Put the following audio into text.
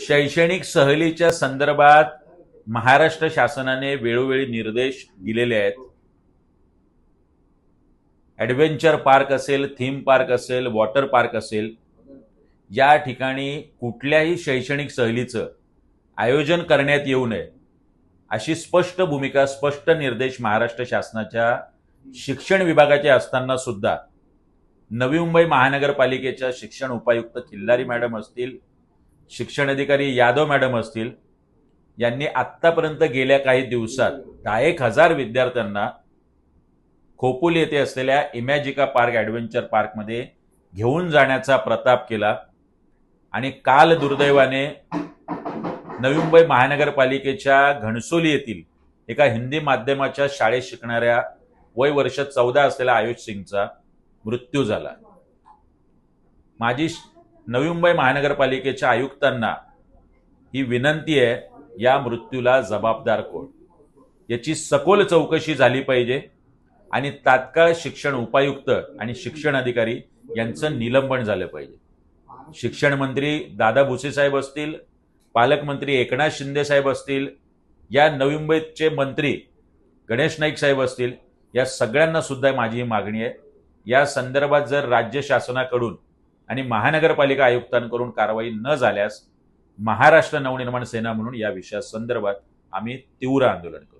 शैक्षणिक सहलीच्या संदर्भात महाराष्ट्र शासनाने वेळोवेळी निर्देश दिलेले आहेत. ॲडव्हेंचर पार्क असेल थीम पार्क असेल वॉटर पार्क असेल या ठिकाणी कुठल्याही शैक्षणिक सहलीचं आयोजन करण्यात येऊ नये अशी स्पष्ट भूमिका स्पष्ट निर्देश महाराष्ट्र शासनाच्या शिक्षण विभागाचे असताना सुद्धा नवी मुंबई महानगरपालिकेच्या शिक्षण उपायुक्त खिल्लारी मॅडम असतील शिक्षण अधिकारी यादव मॅडम असतील यांनी आत्तापर्यंत गेल्या काही दिवसात दहा एक हजार विद्यार्थ्यांना खोपोली येथे असलेल्या इमॅजिका पार्क ॲडव्हेंचर पार्कमध्ये घेऊन जाण्याचा प्रताप केला आणि काल दुर्दैवाने नवी मुंबई महानगरपालिकेच्या घणसोली येथील एका हिंदी माध्यमाच्या शाळेत शिकणाऱ्या वय वर्ष चौदा असलेल्या आयुष सिंगचा मृत्यू झाला. माझी नवी मुंबई महानगरपालिकेच्या आयुक्तांना ही विनंती आहे या मृत्यूला जबाबदार कोण? याची सखोल चौकशी झाली पाहिजे आणि तात्काळ शिक्षण उपायुक्त आणि शिक्षण अधिकारी यांचं निलंबन झालं पाहिजे. शिक्षण मंत्री दादा भुसे साहेब असतील पालकमंत्री एकनाथ शिंदे साहेब असतील या नवी मुंबईचे मंत्री गणेश नाईक साहेब असतील या सगळ्यांना सुद्धा माझी ही मागणी आहे. या संदर्भात जर राज्य शासनाकडून आणि महानगरपालिका आयुक्तांकडून कारवाई न झाल्यास महाराष्ट्र नवनिर्माण सेना म्हणून या विषयासंदर्भात आम्ही तीव्र आंदोलन करू.